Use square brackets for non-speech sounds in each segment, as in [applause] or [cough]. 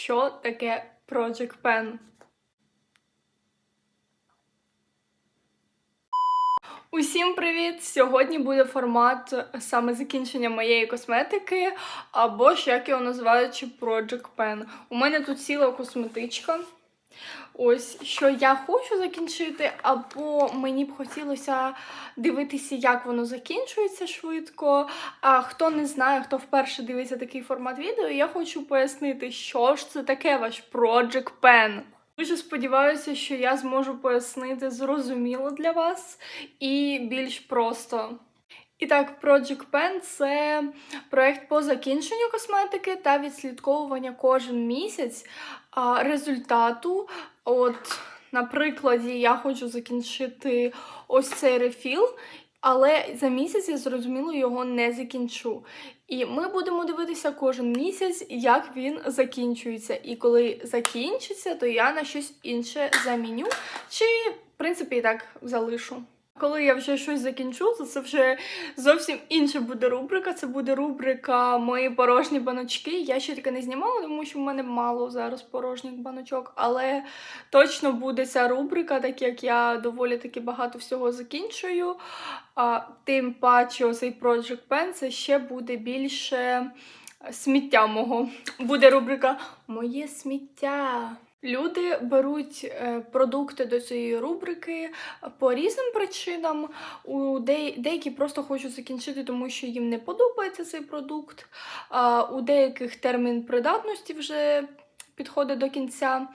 Що таке Project Pen? Усім привіт! Сьогодні буде формат саме закінчення моєї косметики, або ж як його називають, Project Pen. У мене тут ціла косметичка. Ось що я хочу закінчити, або мені б хотілося дивитися, як воно закінчується швидко. А хто не знає, хто вперше дивиться такий формат відео, я хочу пояснити, що ж це таке ваш Project Pen. Дуже сподіваюся, що я зможу пояснити зрозуміло для вас і більш просто. І так, Project Pen – це проєкт по закінченню косметики та відслідковування кожен місяць результату. От, на прикладі, я хочу закінчити ось цей рефіл, але за місяць я зрозуміло його не закінчу. І ми будемо дивитися кожен місяць, як він закінчується. І коли закінчиться, то я на щось інше заміню, чи, в принципі, і так залишу. Коли я вже щось закінчу, то це вже зовсім інша буде рубрика. Це буде рубрика Мої порожні баночки. Я ще таке не знімала, тому що в мене мало зараз порожніх баночок. Але точно буде ця рубрика, так як я доволі таки багато всього закінчую. А, Тим паче, цей Project Pen це ще буде більше сміття мого. Буде рубрика Моє сміття. Люди беруть е, продукти до цієї рубрики по різним причинам. У деякі просто хочуть закінчити, тому що їм не подобається цей продукт. У деяких термін придатності вже підходить до кінця.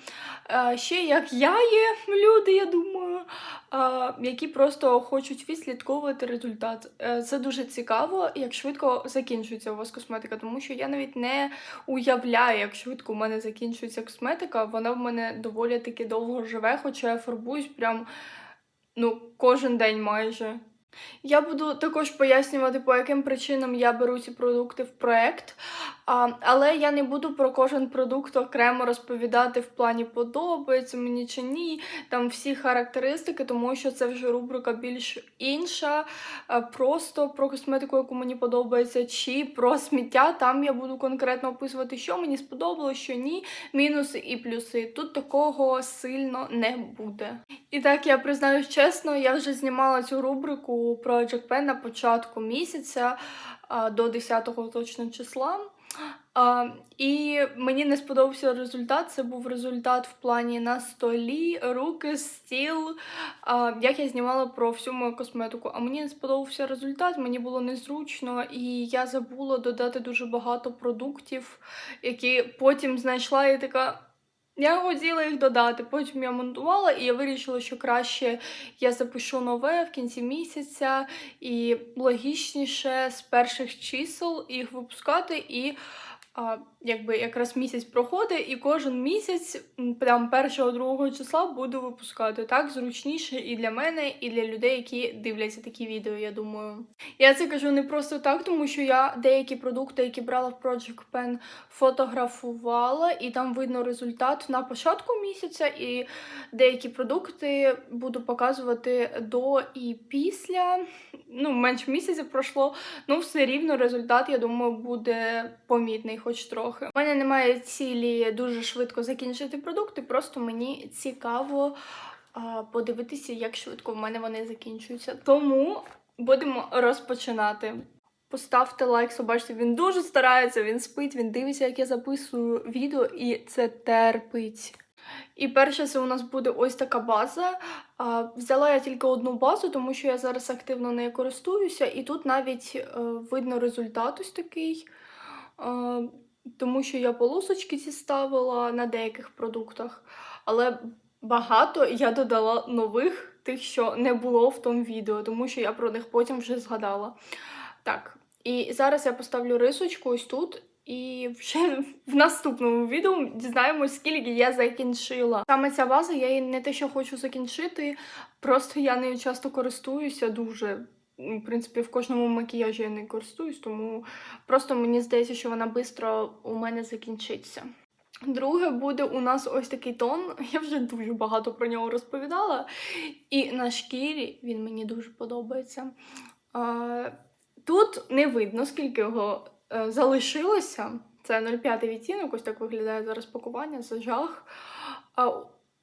Ще як я є люди, я думаю, які просто хочуть відслідковувати результат. Е, Це дуже цікаво, як швидко закінчується у вас косметика, тому що я навіть не уявляю, як швидко у мене закінчується косметика. Вона в мене доволі таки довго живе, хоча я фарбуюсь прям ну, кожен день майже. Я буду також пояснювати, по яким причинам я беру ці продукти в проект, а, але я не буду про кожен продукт окремо розповідати в плані подобається мені чи ні, там всі характеристики, тому що це вже рубрика більш інша, просто про косметику, яку мені подобається, чи про сміття. Там я буду конкретно описувати, що мені сподобалось, що ні, мінуси і плюси. Тут такого сильно не буде. І так, я признаюсь чесно, я вже знімала цю рубрику про Pen на початку місяця до 10-го точно числа. А, і мені не сподобався результат. Це був результат в плані на столі, руки, стіл. А, як я знімала про всю мою косметику. А мені не сподобався результат, мені було незручно, і я забула додати дуже багато продуктів, які потім знайшла і така. Я хотіла їх додати, потім я монтувала, і я вирішила, що краще я запишу нове в кінці місяця, і логічніше з перших чисел їх випускати. І а, якби якраз місяць проходить, і кожен місяць, прям першого другого числа буду випускати. Так зручніше і для мене, і для людей, які дивляться такі відео, я думаю. Я це кажу не просто так, тому що я деякі продукти, які брала в Project Pen, фотографувала, і там видно результат на початку місяця, і деякі продукти буду показувати до і після. Ну, менше місяця пройшло, ну все рівно результат, я думаю, буде помітний, хоч трохи. У мене немає цілі дуже швидко закінчити продукти, просто мені цікаво подивитися, як швидко в мене вони закінчуються. Тому будемо розпочинати. Поставте лайк, собачте, він дуже старається, він спить, він дивиться, як я записую відео, і це терпить. І перше, це у нас буде ось така база. А, Взяла я тільки одну базу, тому що я зараз активно нею користуюся, і тут навіть е, видно результат ось такий. Тому що я полосочки ці ставила на деяких продуктах, але багато я додала нових, тих, що не було в тому відео, тому що я про них потім вже згадала. Так, і зараз я поставлю рисочку ось тут. І вже в наступному відео дізнаємось, скільки я закінчила. Саме ця база, я її не те, що хочу закінчити, просто я нею часто користуюся дуже. В принципі, в кожному макіяжі я не користуюсь, тому просто мені здається, що вона швидко у мене закінчиться. Друге буде у нас ось такий тон. [laughs] Я вже дуже багато про нього розповідала. І на шкірі він мені дуже подобається. Тут не видно, скільки його е, залишилося. Це 0,5 відтінок, ось так виглядає зараз пакування, за жах.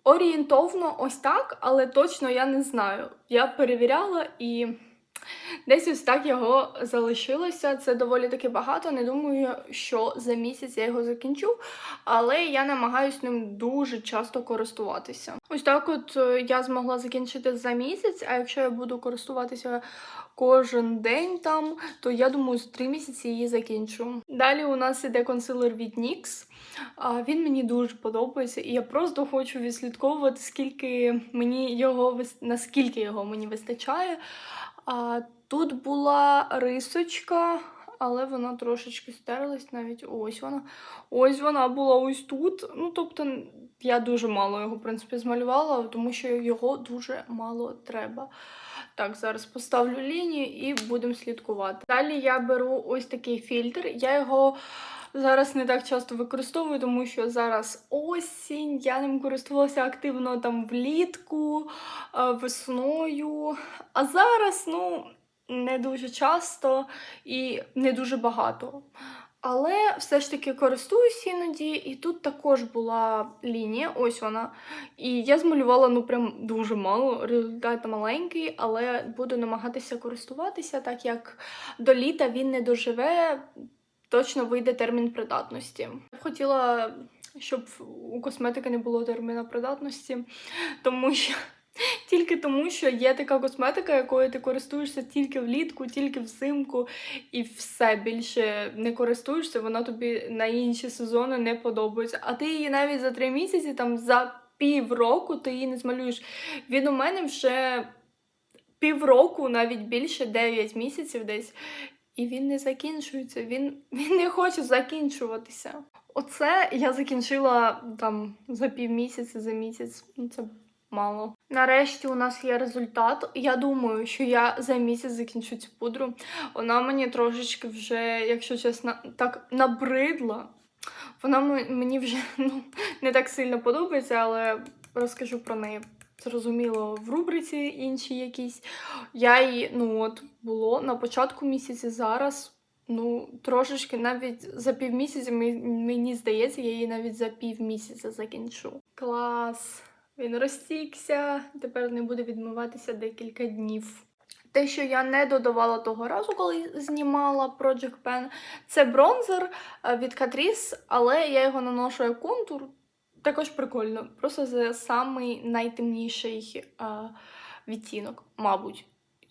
Орієнтовно ось так, але точно я не знаю. Я перевіряла і десь ось так його залишилося. Це доволі таки багато. Не думаю, що за місяць я його закінчу, але я намагаюся ним дуже часто користуватися. Ось так, от е, я змогла закінчити за місяць, а якщо я буду користуватися кожен день там, то я думаю, за три місяці її закінчу. Далі у нас іде консилер від NYX. Він мені дуже подобається, і я просто хочу відслідковувати, скільки мені його наскільки його мені вистачає. А, Тут була рисочка, але вона трошечки стерлась навіть. Ось вона. Ось вона була ось тут. Ну, тобто, я дуже мало його, в принципі, змалювала, тому що його дуже мало треба. Так, зараз поставлю лінію і будемо слідкувати. Далі я беру ось такий фільтр. Я його зараз не так часто використовую, тому що зараз осінь. Я ним користувалася активно там влітку, е, весною. А зараз, ну, не дуже часто і не дуже багато. Але все ж таки користуюсь іноді, і тут також була лінія, ось вона. І я змалювала ну прям дуже мало, результат маленький, але буду намагатися користуватися, так як до літа він не доживе, точно вийде термін придатності. Я б хотіла, щоб у косметики не було терміна придатності, тому що. [laughs] Тільки тому, що є така косметика, якою ти користуєшся тільки влітку, тільки взимку, і все більше не користуєшся, вона тобі на інші сезони не подобається. А ти її навіть за три місяці, там за півроку ти її не змалюєш. Він у мене вже півроку, навіть більше 9 місяців десь. І він не закінчується, він, [laughs] він не хоче закінчуватися. Оце я закінчила там за півмісяця, за місяць. Ну, це мало. Нарешті у нас є результат. Я думаю, що я за місяць закінчу цю пудру. Вона мені трошечки вже, якщо чесно, так набридла. Вона мені вже [laughs] ну, не так сильно подобається, але розкажу про неї. Зрозуміло, в рубриці іншій якійсь. Я її, ну от, було на початку місяця зараз. Ну, трошечки навіть за півмісяця, мені здається, я її навіть за півмісяця закінчу. Клас! Він розтікся, тепер не буде відмиватися декілька днів. Те, що я не додавала того разу, коли знімала Project Pen, це бронзер е, від Catrice, але я його наношу як контур. Також прикольно. Просто за самий найтемніший е, відтінок, мабуть.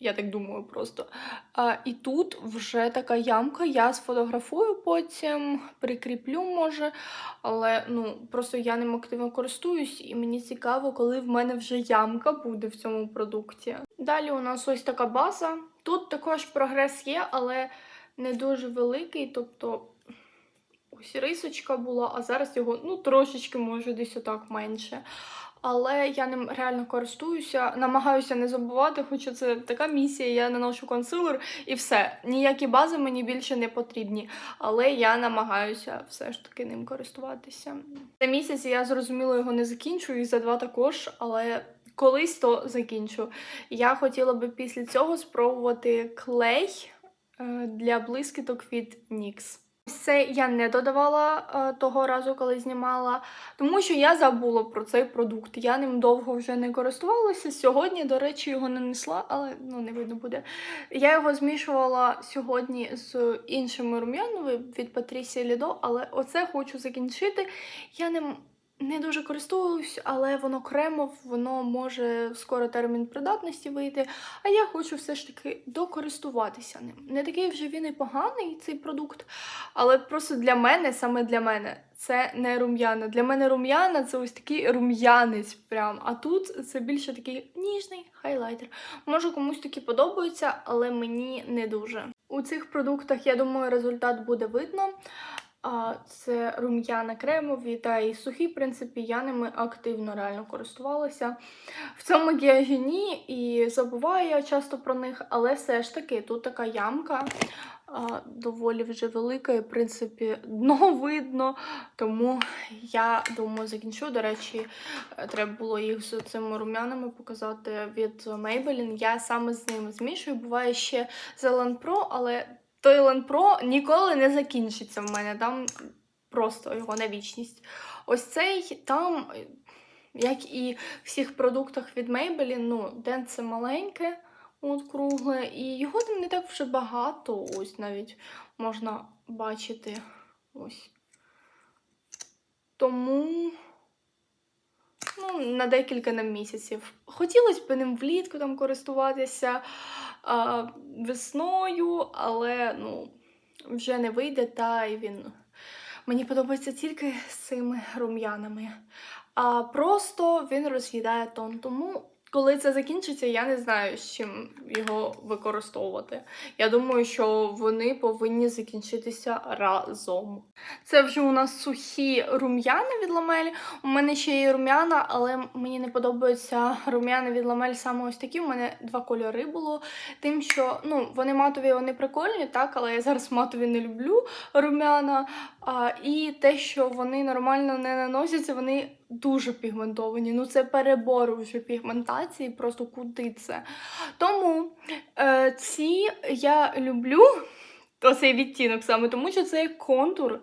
Я так думаю просто. А, і тут вже така ямка. Я сфотографую потім, прикріплю, може. Але ну, просто я ним активно користуюсь, і мені цікаво, коли в мене вже ямка буде в цьому продукті. Далі у нас ось така база. Тут також прогрес є, але не дуже великий. Тобто ось рисочка була, а зараз його ну, трошечки може десь отак менше. Але я ним реально користуюся, намагаюся не забувати, хоча це така місія, я наношу консилер і все. Ніякі бази мені більше не потрібні. Але я намагаюся все ж таки ним користуватися. За місяць я зрозуміло його не закінчу, і за два також, але колись то закінчу. Я хотіла би після цього спробувати клей е, для блискіток від NYX. Це я не додавала е, того разу, коли знімала, тому що я забула про цей продукт. Я ним довго вже не користувалася. Сьогодні, до речі, його не несла, але ну не видно буде. Я його змішувала сьогодні з іншими рум'янами від Патрісі Лідо, але оце хочу закінчити. Я ним не дуже користуюсь, але воно кремов, воно може скоро термін придатності вийти. А я хочу все ж таки докористуватися ним. Не такий вже він і поганий цей продукт, але просто для мене, саме для мене, це не рум'яна. Для мене рум'яна це ось такий рум'янець прям. А тут це більше такий ніжний хайлайтер. Може комусь такі подобаються, але мені не дуже. У цих продуктах, я думаю, результат буде видно. А це рум'яна кремові та і сухі, в принципі, я ними активно реально користувалася. В цьому макіяжі ні, і забуваю я часто про них, але все ж таки тут така ямка а, доволі вже велика, і в принципі дно [laughs] видно. Тому я думаю, закінчу. До речі, треба було їх з цими рум'янами показати від Maybelline. Я саме з ними змішую. Буває ще Zelan Pro, але той Pro ніколи не закінчиться в мене. Там просто його на вічність. Ось цей там, як і в всіх продуктах від Maybelline, ну, денце маленьке, от кругле, і його там не так вже багато. Ось навіть можна бачити. Ось. Тому ну, на декілька на місяців. Хотілося б ним влітку там користуватися а, весною, але ну, вже не вийде, та й він мені подобається тільки з цими рум'янами. А просто він роз'їдає тон. Тому, коли це закінчиться, я не знаю, з чим його використовувати. Я думаю, що вони повинні закінчитися разом. Це вже у нас сухі рум'яни від ламель. У мене ще є рум'яна, але мені не подобаються рум'яни від ламель саме ось такі. У мене два кольори було. Тим, що ну, вони матові, вони прикольні, так, але я зараз матові не люблю рум'яна. І те, що вони нормально не наносяться, вони дуже пігментовані. Ну це перебор вже пігментації, просто куди це. Тому е, ці я люблю. Оцей відтінок саме, тому що це контур,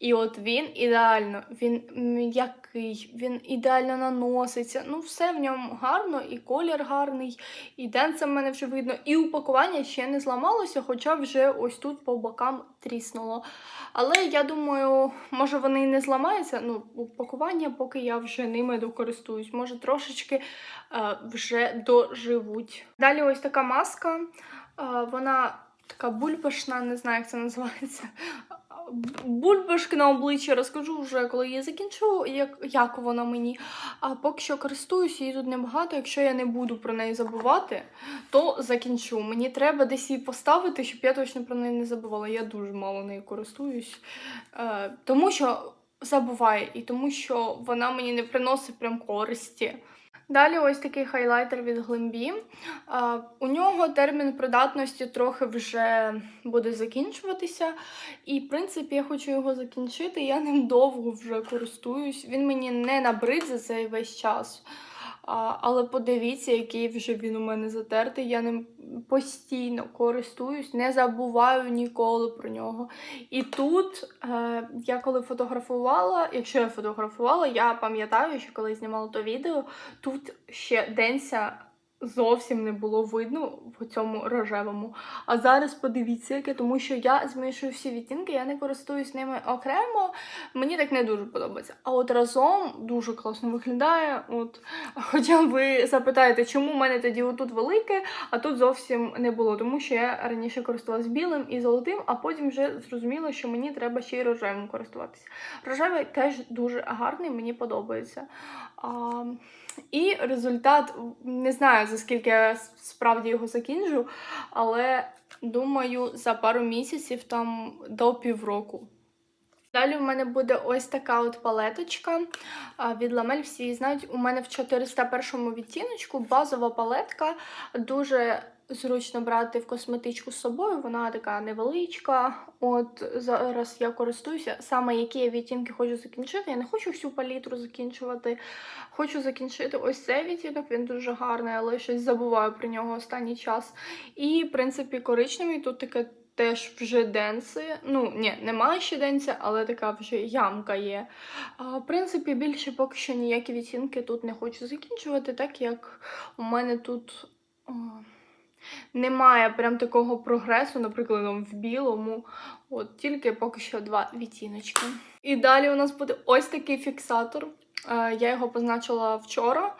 і от він ідеально, він м'який, він ідеально наноситься. Ну, все в ньому гарно, і колір гарний, і денце в мене вже видно, і упакування ще не зламалося, хоча вже ось тут по бокам тріснуло. Але я думаю, може вони і не зламаються. Ну, упакування, поки я вже ними докористуюсь, може трошечки е, вже доживуть. Далі ось така маска. Е, вона така бульбашна, не знаю, як це називається. Бульбашки на обличчя розкажу вже, коли я закінчу, як, як вона мені. А поки що користуюся, її тут небагато. Якщо я не буду про неї забувати, то закінчу. Мені треба десь її поставити, щоб я точно про неї не забувала. Я дуже мало нею користуюсь. Е, тому що забуваю, і тому що вона мені не приносить прям користі. Далі ось такий хайлайтер від Глембі. У нього термін придатності трохи вже буде закінчуватися. І, в принципі, я хочу його закінчити. Я ним довго вже користуюсь. Він мені не набрид за цей весь час. А, але подивіться, який вже він у мене затертий. Я ним постійно користуюсь, не забуваю ніколи про нього. І тут е, я коли фотографувала, якщо я фотографувала, я пам'ятаю, що коли знімала то відео, тут ще денця зовсім не було видно в цьому рожевому. А зараз подивіться, яке, тому що я змішую всі відтінки, я не користуюсь ними окремо. Мені так не дуже подобається. А от разом дуже класно виглядає. От, [laughs] Хоча ви запитаєте, чому в мене тоді отут велике, а тут зовсім не було. Тому що я раніше користувалась білим і золотим, а потім вже зрозуміла, що мені треба ще й рожевим користуватися. Рожевий теж дуже гарний, мені подобається. А, І результат не знаю за скільки я справді його закінчу, але думаю, за пару місяців там до півроку. Далі в мене буде ось така от палеточка від Ламель. Всі знають, у мене в 401 відтіночку базова палетка. Дуже зручно брати в косметичку з собою. Вона така невеличка. От зараз я користуюся. Саме які я відтінки хочу закінчити. Я не хочу всю палітру закінчувати. Хочу закінчити ось цей відтінок, він дуже гарний, але щось забуваю про нього останній час. І, в принципі, коричневий тут таке. Теж вже денси. Ну, ні, немає ще денця, але така вже ямка є. А, В принципі, більше поки що ніякі відтінки тут не хочу закінчувати, так як у мене тут о, немає прям такого прогресу, наприклад, в білому. От Тільки поки що два відтіночки. І далі у нас буде ось такий фіксатор. Е, я його позначила вчора.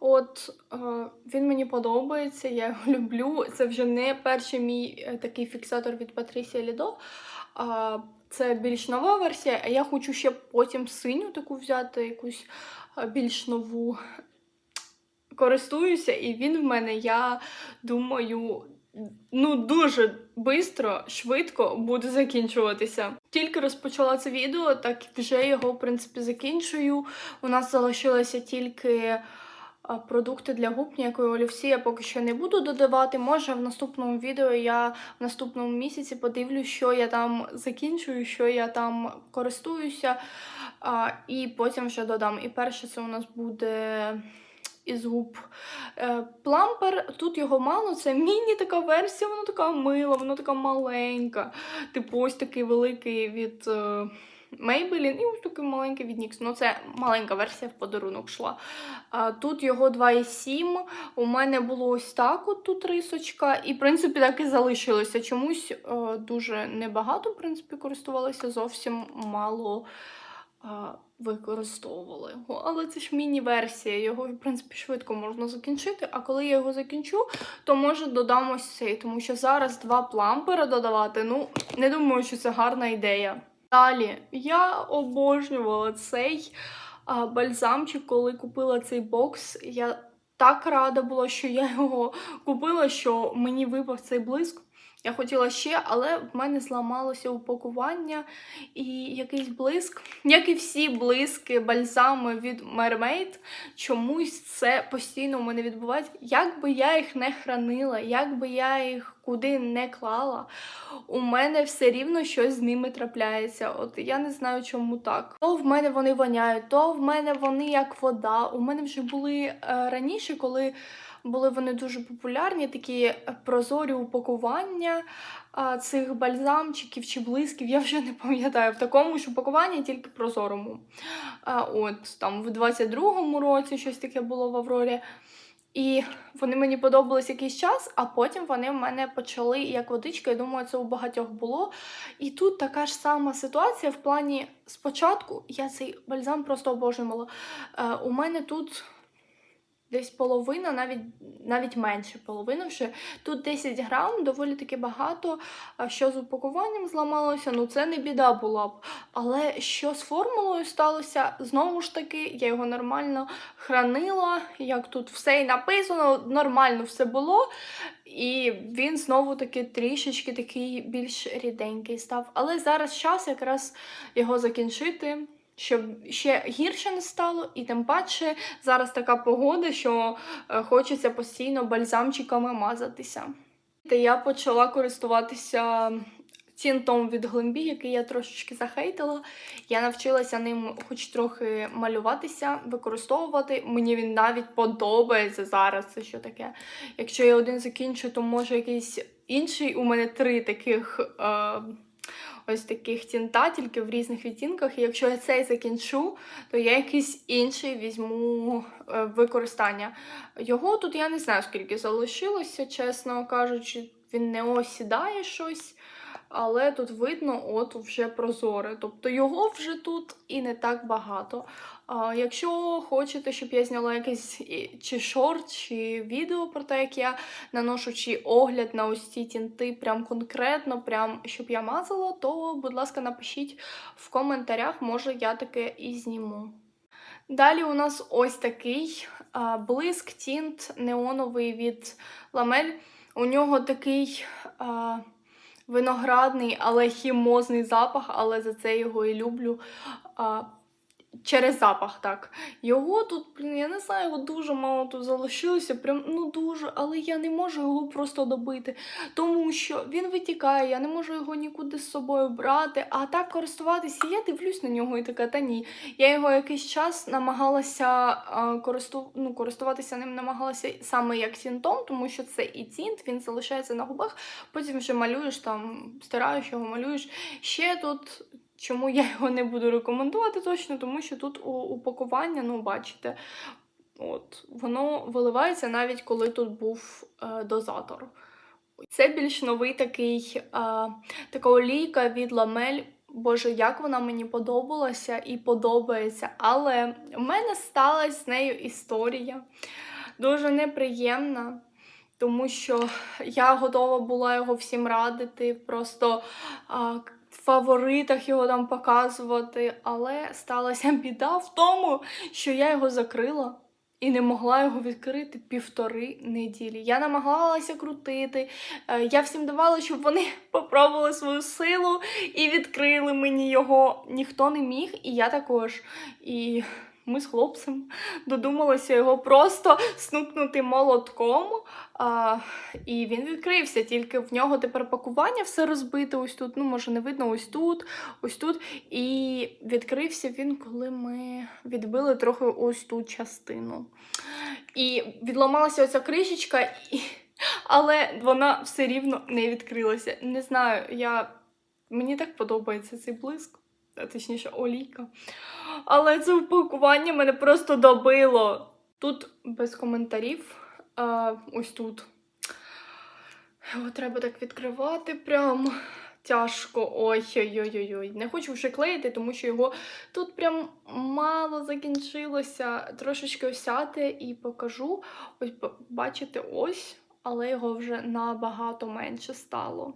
От е, він мені подобається, я його [laughs] люблю. Це вже не перший мій е, такий фіксатор від Патрісія Лідо. Це більш нова версія, а я хочу ще потім синю таку взяти, якусь більш нову. Користуюся, і він в мене, я думаю, ну дуже швидко, швидко буде закінчуватися. Тільки розпочала це відео, так вже його, в принципі, закінчую. У нас залишилося тільки продукти для губ, ніякої олівці я поки що не буду додавати. Може, в наступному відео я в наступному місяці подивлюсь, що я там закінчую, що я там користуюся, і потім вже додам. І перше, це у нас буде. Із губ е, плампер. Тут його мало, це міні така версія, вона така мила, вона така маленька. Типу, ось такий великий від е, Maybelline і ось такий маленький від NYX. Ну, це маленька версія в подарунок йшла. А, тут його 2,7. У мене було ось так: от тут рисочка, і, в принципі, так і залишилося. Чомусь е, дуже небагато, в принципі, користувалася, зовсім мало е, використовувала його. Але це ж міні-версія, його, в принципі, швидко можна закінчити. А коли я його закінчу, то може додам ось цей, тому що зараз два плампери додавати. Ну, не думаю, що це гарна ідея. Далі я обожнювала цей а, бальзамчик, коли купила цей бокс. Я так рада була, що я його купила, що мені випав цей блиск. Я хотіла ще, але в мене зламалося упакування і якийсь блиск. Як і всі блиски, бальзами від Mermaid, чомусь це постійно у мене відбувається. Як би я їх не хранила, як би я їх куди не клала, у мене все рівно щось з ними трапляється. От я не знаю, чому так. То в мене вони воняють, то в мене вони як вода. У мене вже були е, раніше, коли були вони дуже популярні, такі е, прозорі упакування цих бальзамчиків чи блисків, я вже не пам'ятаю, в такому ж упакуванні, тільки прозорому. От там в 22-му році щось таке було в Аврорі. І вони мені подобались якийсь час, а потім вони в мене почали як водичка. Я думаю, це у багатьох було. І тут така ж сама ситуація в плані спочатку я цей бальзам просто обожнювала. Е, у мене тут десь половина, навіть навіть менше половини вже. Тут 10 грам, доволі таки багато. Що з упакуванням зламалося, ну це не біда була б. Але що з формулою сталося, знову ж таки, я його нормально хранила, як тут все і написано, нормально все було. І він знову таки трішечки такий більш ріденький став. Але зараз час якраз його закінчити щоб ще гірше не стало, і тим паче зараз така погода, що е, хочеться постійно бальзамчиками мазатися. Та я почала користуватися тінтом від Глембі, який я трошечки захейтила. Я навчилася ним хоч трохи малюватися, використовувати. Мені він навіть подобається зараз. Це що таке. Якщо я один закінчу, то може якийсь інший. У мене три таких. Е ось таких тінта, тільки в різних відтінках. І якщо я цей закінчу, то я якийсь інший візьму е, використання. Його тут я не знаю, скільки залишилося, чесно кажучи, він не осідає щось. Але тут видно, от вже прозоре. Тобто його вже тут і не так багато. Якщо хочете, щоб я зняла якийсь чи шорт, чи відео про те, як я наношу чи огляд на ось ці тінти, прям конкретно, прям щоб я мазала, то, будь ласка, напишіть в коментарях, може я таке і зніму. Далі у нас ось такий блиск тінт неоновий від ламель. У нього такий. А, Виноградний, але хімозний запах, але за це його і люблю. А, Через запах, так. Його тут, блін, я не знаю, його дуже мало тут залишилося. Прям ну дуже, але я не можу його просто добити, тому що він витікає, я не можу його нікуди з собою брати. А так користуватися, я дивлюсь на нього і така, та ні. Я його якийсь час намагалася а, користу, ну, користуватися ним, намагалася саме як сінтом, тому що це і тінт, він залишається на губах, потім вже малюєш там, стираєш його, малюєш. Ще тут. Чому я його не буду рекомендувати точно, тому що тут упакування, ну, бачите, от, воно виливається навіть коли тут був е, дозатор. Це більш новий такий, е, така олійка від ламель. Боже, як вона мені подобалася і подобається. Але в мене сталася з нею історія дуже неприємна. Тому що я готова була його всім радити. Просто а, фаворитах його там показувати, але сталася біда в тому, що я його закрила. І не могла його відкрити півтори неділі. Я намагалася крутити. Е, я всім давала, щоб вони [laughs] попробували свою силу і відкрили мені його. Ніхто не міг, і я також. І ми з хлопцем додумалися його просто снукнути молотком. А, І він відкрився, тільки в нього тепер пакування все розбите. Ось тут, ну, може, не видно, ось тут, ось тут. І відкрився він, коли ми відбили трохи ось ту частину. І відламалася оця кришечка, і... але вона все рівно не відкрилася. Не знаю, я... мені так подобається цей блиск. а точніше олійка. Але це упакування мене просто добило. Тут без коментарів. А, ось тут. Його треба так відкривати прям тяжко. Ой-ой-ой-ой. Не хочу вже клеїти, тому що його тут прям мало закінчилося. Трошечки осяти і покажу. Ось бачите, ось, але його вже набагато менше стало.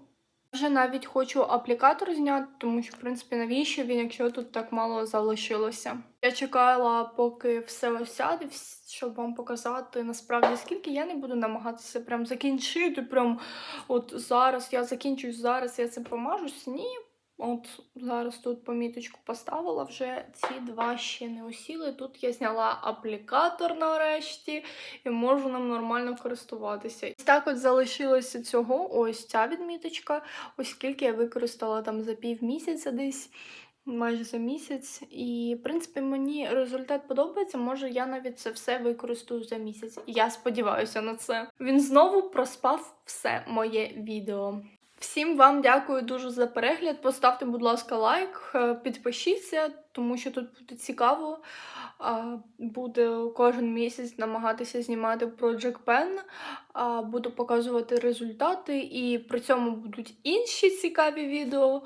Вже навіть хочу аплікатор зняти, тому що, в принципі, навіщо він, якщо тут так мало залишилося. Я чекала, поки все осяде, щоб вам показати насправді скільки. Я не буду намагатися прям закінчити. Прям от зараз я закінчусь, зараз я це помажусь. Ні. От зараз тут поміточку поставила, вже ці два ще не осіли. Тут я зняла аплікатор нарешті і можу ним нормально користуватися. Ось так от залишилося цього. Ось ця відміточка. Ось скільки я використала там за пів місяця десь. Майже за місяць, і в принципі мені результат подобається. Може, я навіть це все використаю за місяць. Я сподіваюся на це. Він знову проспав все моє відео. Всім вам дякую дуже за перегляд. Поставте, будь ласка, лайк, е, підпишіться, тому що тут буде цікаво. А, Буду кожен місяць намагатися знімати Project Pen. Буду показувати результати, і при цьому будуть інші цікаві відео.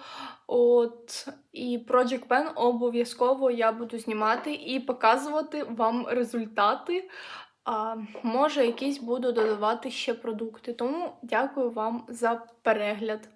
От і Project Pen обов'язково я буду знімати і показувати вам результати. А, може, якісь буду додавати ще продукти. Тому дякую вам за перегляд.